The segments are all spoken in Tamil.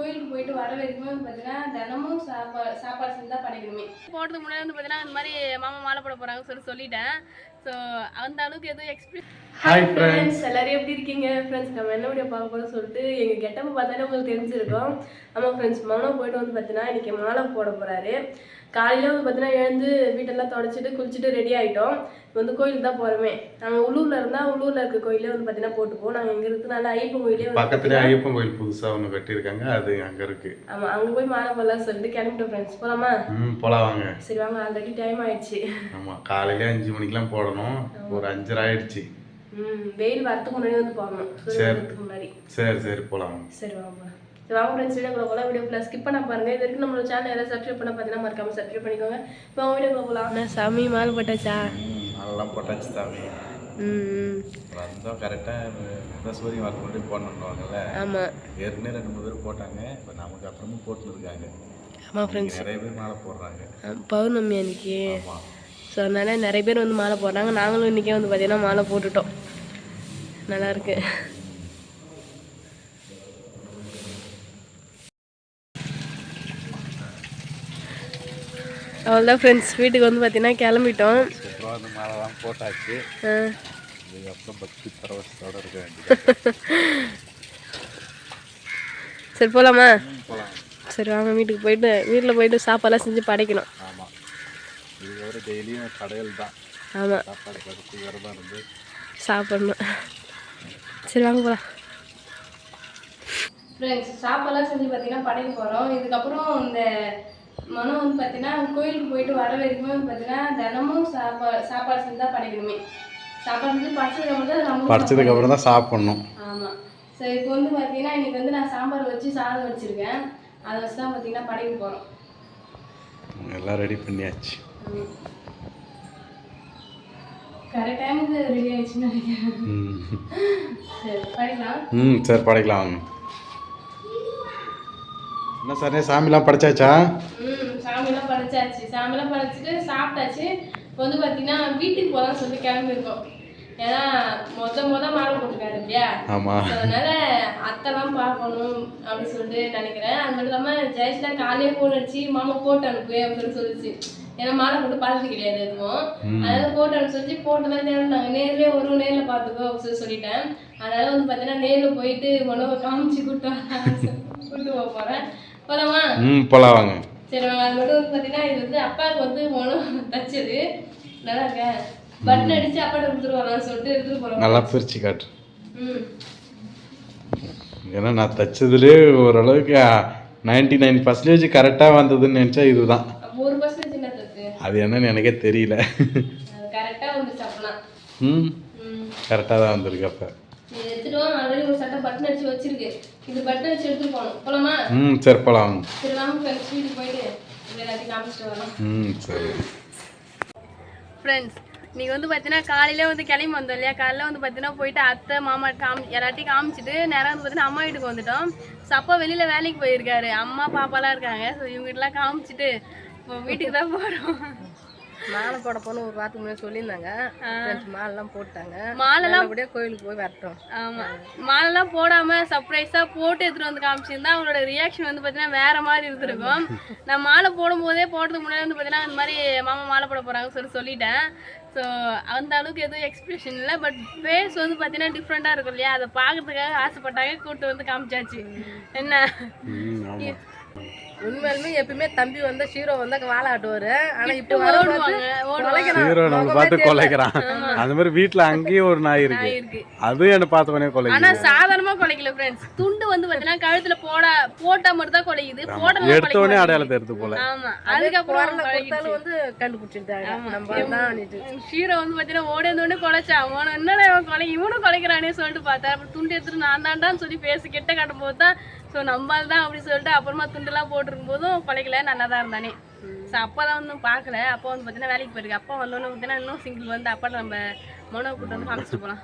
கோயிலுக்கு போயிட்டு வர வரைக்கும் வந்து பார்த்தீங்கன்னா தினமும் சாப்பாடு சாப்பாடு செஞ்சு தான் படைக்கணுமே போடுறதுக்கு முன்னாடி வந்து பார்த்தீங்கன்னா இந்த மாதிரி மாமா மாலை போட போகிறாங்க சொல்லி சொல்லிட்டேன். ஸோ அந்த அளவுக்கு எதுவும் எக்ஸ்பீரியன்ஸ் ஹாய் ஃப்ரெண்ட்ஸ் எல்லாரும் எப்படி இருக்கீங்க? ஃப்ரெண்ட்ஸ் நம்ம என்ன வீடியோ பார்க்க போகிறோம் சொல்லிட்டு எங்கள் கெட்டப்ப பார்த்தாலே உங்களுக்கு தெரிஞ்சிருக்கும். ஆமாம் ஃப்ரெண்ட்ஸ் மௌனம் போயிட்டு வந்து பார்த்தீங்கன்னா இன்றைக்கி மாலை போட போகிறாரு காலையில் வந்து பார்த்தீங்கன்னா எழுந்து வீட்டெல்லாம் தொடச்சிட்டு குளிச்சுட்டு ரெடி ஆகிட்டோம் வந்து கோயிலுக்கு தான் போகிறோமே நாங்கள் உள்ளூரில் இருந்தால் உள்ளூரில் இருக்க கோயிலே வந்து பார்த்தீங்கன்னா போட்டுப்போம் நாங்கள் இங்கே இருக்கிறதுனால ஐயப்பன் கோயிலே பக்கத்துல ஐயப்பன் கோயில் புதுசா ஒண்ணு கட்டியிருக்காங்க. அது அங்க இருக்கு. ஆமாம் அங்கே போய் மாலை போடலாம் சொல்லிட்டு கிளம்பிட்டோம் ஃப்ரெண்ட்ஸ் போகலாமா ம் போலாம் வாங்க. சரி வாங்க. ஆல்ரெடி டைம் ஆயிடுச்சு. ஆமா காலையில அஞ்சு மணிக்கெல்லாம் போடணும். ஒரு அஞ்சரை ஆயிடுச்சு. ம் வெயில் வரத்துக்கு முன்னாடி வந்து போகணும் சரி. சரி வாங்க. சரி வாங்க. சரி வாங்க ஃப்ரெண்ட்ஸ் வீடியோக்குள்ள போகலாம் வீடியோக்குள்ள ஸ்கிப் பண்ண பாருங்க. இது வரைக்கும் நம்மளோட சேனல் யாராவது சப்ஸ்கிரைப் பண்ண பார்த்தீங்கன்னா மறக்காம சப்ஸ்கிரைப் பண்ணிக்கோங்க. இப்போ அவங்க வீடியோக்குள்ள போகலாம் என்ன சாமி மால் போட்டாச்சா? ம் அதெல்லாம் போட்டாச்சு சாமி. வந்தோம் கரெக்டாக சூரியன் வரக்கு முன்னாடி போடணுன்னுவாங்கல்ல ஆமாம் ஏற்கனவே ரெண்டு மூணு பேர் போட்டாங்க. இப்போ நமக்கு அப்புறமும் போட்டுன்னு இருக்காங்க ஆமாம் ஃப்ரெண்ட்ஸ் நிறைய பேர் மாலை போடுறாங்க. பௌர்ணமி அன்னைக்கு. ஸோ அதனால நிறைய பேர் வந்து மாலை போடுறாங்க. நாங்களும் இன்றைக்கே வந்து பார்த்தீங்கன்னா மாலை போட்டுட்டோம். நல்லா அவ்வளோதான் ஃப்ரெண்ட்ஸ் வீட்டுக்கு வந்து பார்த்தீங்கன்னா கிளம்பிட்டோம். அப்புறம் அந்த மாலைலாம் போட்டாச்சு ஆ, இதுக்கப்புறம் பக்தி பரவசத்தோட இருக்க வேண்டியது சரி போகலாமா போகலாம் சரி வாங்க வீட்டுக்கு போயிட்டு வீட்டில் போயிட்டு சாப்பாடுலாம் செஞ்சு படைக்கணும். ஆமாம் இதுக்கப்புறம் டெய்லியும் கடையில் தான். ஆமாம் சாப்பாடு கடைசி விரதம் இருந்து. சாப்பிடணும். சரி வாங்க போகலாம் ஃப்ரெண்ட்ஸ் சாப்பாடுலாம் செஞ்சு பார்த்தீங்கன்னா படைக்க போகிறோம் இதுக்கப்புறம் இந்த மனம் வந்து பார்த்தீங்கன்னா கோயிலுக்கு போயிட்டு வர வரைக்கும் வந்து பார்த்தீங்கன்னா தினமும் சாப்பாடு சாப்பாடு செஞ்சு தான் படைக்கணுமே. சாப்பாடு செஞ்சு படைச்சதுக்கு அப்புறம் தான் நம்ம படிச்சதுக்கு அப்புறம் தான் சாப்பிடணும். ஆமாம் சரி இப்போ வந்து பார்த்தீங்கன்னா இன்னைக்கு வந்து நான் சாம்பார் வச்சு சாதம் வச்சுருக்கேன். அதை வச்சு தான் பார்த்தீங்கன்னா படைக்க போகிறோம் எல்லாம் ரெடி பண்ணியாச்சு. கரெக்ட் டைமுக்கு ரெடி ஆயிடுச்சுன்னு நினைக்கிறேன். சரி படிக்கலாம். ம் சரி படைக்கலாம் வாங்க. என்ன சார் சாமிலாம் படைச்சாச்சா? ம் சாமியெல்லாம் படைச்சாச்சு. சாமியெல்லாம் படைச்சிட்டு சாப்பிட்டாச்சு. இப்போ வந்து பார்த்தீங்கன்னா வீட்டுக்கு போகலாம்னு சொல்லி கிளம்பியிருக்கோம். ஏன்னா மொத மொத மாலை போட்டிருக்காரு இல்லையா? ஆமாம் அதனால அத்தைலாம் பார்க்கணும் அப்படின்னு சொல்லிட்டு நினைக்கிறேன். அது மட்டும் இல்லாமல் ஜெயஸ்லாம் காலையே ஃபோன் அடிச்சு மாமா போட்டு அனுப்பு அப்படின்னு சொல்லிச்சு. ஏன்னா மாலை போட்டு பார்த்தது கிடையாது எதுவும். அதனால போட்டு அனுப்பி சொல்லி போட்டெல்லாம் தேவைனாங்க நேர்லயே ஒரு நேரில் பார்த்துக்கோ அப்படின்னு சொல்லி சொல்லிட்டேன். அதனால வந்து பார்த்தீங்கன்னா நேரில் போயிட்டு உணவை காமிச்சு கூட்டு கூட்டு போக போகிறேன் போகலாமா ம் போலாம் வாங்க சரி வாங்க. அது மட்டும் வந்து பார்த்தீங்கன்னா இது வந்து அப்பாவுக்கு வந்து உணவு தச்சது. நல்லா இருக்க. பட்டன் அடிச்சு அப்பாட்ட கொடுத்துருவாங்கன்னு சொல்லிட்டு எடுத்துட்டு போகிறோம் நல்லா பிரிச்சு காட்டு. ம். ஏன்னா நான் தச்சதுலேயே ஓரளவுக்கு நைன்டி நைன் பர்சன்டேஜ் கரெக்டாக வந்ததுன்னு நினச்சா இதுதான். அப்போ ஒரு பர்சன்டேஜ் என்ன தப்பு அது என்னன்னு எனக்கே தெரியல. கரெக்டாக வந்துச்சு அப்பலாம். ம். ம். கரெக்டாக தான் வந்திருக்கு அப்போ. இது எடுத்துட்டு ஆல்ரெடி ஒரு சட்டை பட்டன் அடிச்சு வச்சிருக்கு. இது பட்டன் அடிச்சு எடுத்துட்டு போகணும். போலாமா? ம் சரி போலாம். வாங்க சரி வாங்க ஃப்ரெண்ட்ஸ் வீட்டுக்கு போயிட்டு இது எல்லாத்தையும் காமிச்சிட்டு வரலாம். ம் சரி. ஃப்ரெண்ட்ஸ் நீங்கள் வந்து பார்த்தீங்கன்னா காலையிலே வந்து கிளம்பி வந்தோம் இல்லையா? காலையில் வந்து பார்த்தீங்கன்னா போயிட்டு அத்தை மாமா காமி எல்லாத்தையும் காமிச்சிட்டு நேரம் வந்து பார்த்தீங்கன்னா அம்மா வீட்டுக்கு வந்துட்டோம். ஸோ அப்பா வெளியில் வேலைக்கு போயிருக்காரு. அம்மா பாப்பாலாம் இருக்காங்க. ஸோ இவங்ககிட்டலாம் காமிச்சிட்டு இப்போ வீட்டுக்கு தான் போகிறோம் மாலை போட போன ஒரு வாரத்துக்கு முன்னாடி சொல்லியிருந்தாங்க. மாலைலாம் போட்டாங்க மாலைலாம் அப்படியே கோயிலுக்கு போய் வரட்டும். ஆமாம் மாலைலாம் போடாமல் சர்ப்ரைஸாக போட்டு எடுத்துகிட்டு வந்து காமிச்சிருந்தா அவங்களோட ரியாக்ஷன் வந்து பார்த்தீங்கன்னா வேறு மாதிரி இருந்திருக்கும். நான் மாலை போடும்போதே போடுறதுக்கு முன்னாடி வந்து பார்த்தீங்கன்னா இந்த மாதிரி மாமா மாலை போட போகிறாங்கன்னு சொல்லி சொல்லிட்டேன். ஸோ அந்த அளவுக்கு எதுவும் எக்ஸ்பிரஷன் இல்லை பட் ஃபேஸ் வந்து பார்த்தீங்கன்னா டிஃப்ரெண்ட்டாக இருக்கும் இல்லையா? அதை பார்க்கறதுக்காக ஆசைப்பட்டாங்க கூப்பிட்டு வந்து காமிச்சாச்சு. என்ன? உண்மையிலுமே எப்பயுமே தம்பி வந்தா ஹீரோ வந்தா வாழை ஆட்டுவாரு ஆனா இப்போ ஹீரோ நம்ம பார்த்து கொலைக்கிறான். அந்த மாதிரி வீட்டில் அங்கேயும் ஒரு நாய் இருக்கு. அது என்ன பார்த்த உடனே கொலைக்குது. ஆனா சாதாரணமா குலைக்கல ஃப்ரெண்ட்ஸ் துண்டு வந்து பார்த்தீங்கன்னா கழுத்துல போட போட்டா மட்டும் தான் குலைக்குது போடலாம் எடுத்த உடனே அடையாளத்தை எடுத்து போல. ஆமா. அதுக்கப்புறம் கொடுத்தாலும் வந்து நம்ம தான் ஷீரோ வந்து பார்த்தீங்கன்னா ஓடி வந்தோடனே குலைச்சான் அவன் என்னடா இவன் கொலை? இவனும் குலைக்கிறானே சொல்லிட்டு பார்த்தா அப்புறம் துண்டு எடுத்துட்டு நான் தாண்டான்னு சொல்லி பேசி கிட்ட காட்டும் போது தான் ஸோ நம்மால் தான் அப்படி சொல்லிட்டு அப்புறமா துண்டுலாம் போட்டிருக்கும் போதும் குலைக்கல நல்லா தான் இருந்தானே. ஸோ அப்பாலாம் ஒன்றும் பார்க்கல. அப்பா வந்து பார்த்தீங்கன்னா வேலைக்கு போயிருக்கு. அப்பா வந்தோன்னு பார்த்தீங்கன்னா இன்னும் சிங்கிள் வந்து அப்பா நம்ம மனோ கூட்டு வந்து காமிச்சிட்டு போகலாம்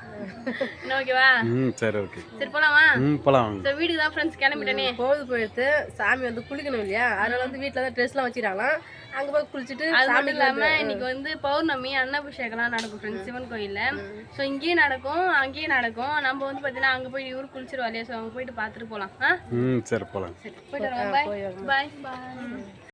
ஓகேவா ம் சரி ஓகே சரி போலாமா? ம் போகலாம் ஸோ வீட்டுக்கு தான் ஃப்ரெண்ட்ஸ் கிளம்பிட்டேனே. பொழுது போயிடுத்து சாமி வந்து குளிக்கணும் இல்லையா? அதனால வந்து வீட்டில் தான் ட்ரெஸ்லாம் வச்சிடலாம் அங்கே போய் குளிச்சுட்டு அது மட்டும் சாமி இல்லாம இன்னைக்கு வந்து பௌர்ணமி அன்னபிஷேகம்லாம் நடக்கும் ஃப்ரெண்ட்ஸ் சிவன் கோயில்ல. ஸோ இங்கேயும் நடக்கும் அங்கேயும் நடக்கும். நம்ம வந்து பார்த்தீங்கன்னா அங்கே போய் இவரு குளிச்சிருவா இல்லையா? ஸோ அங்கே போயிட்டு பார்த்துட்டு போகலாம் ஆ? ம் சரி போகலாம் சரி போயிட்டு பாய் பாய் பாய்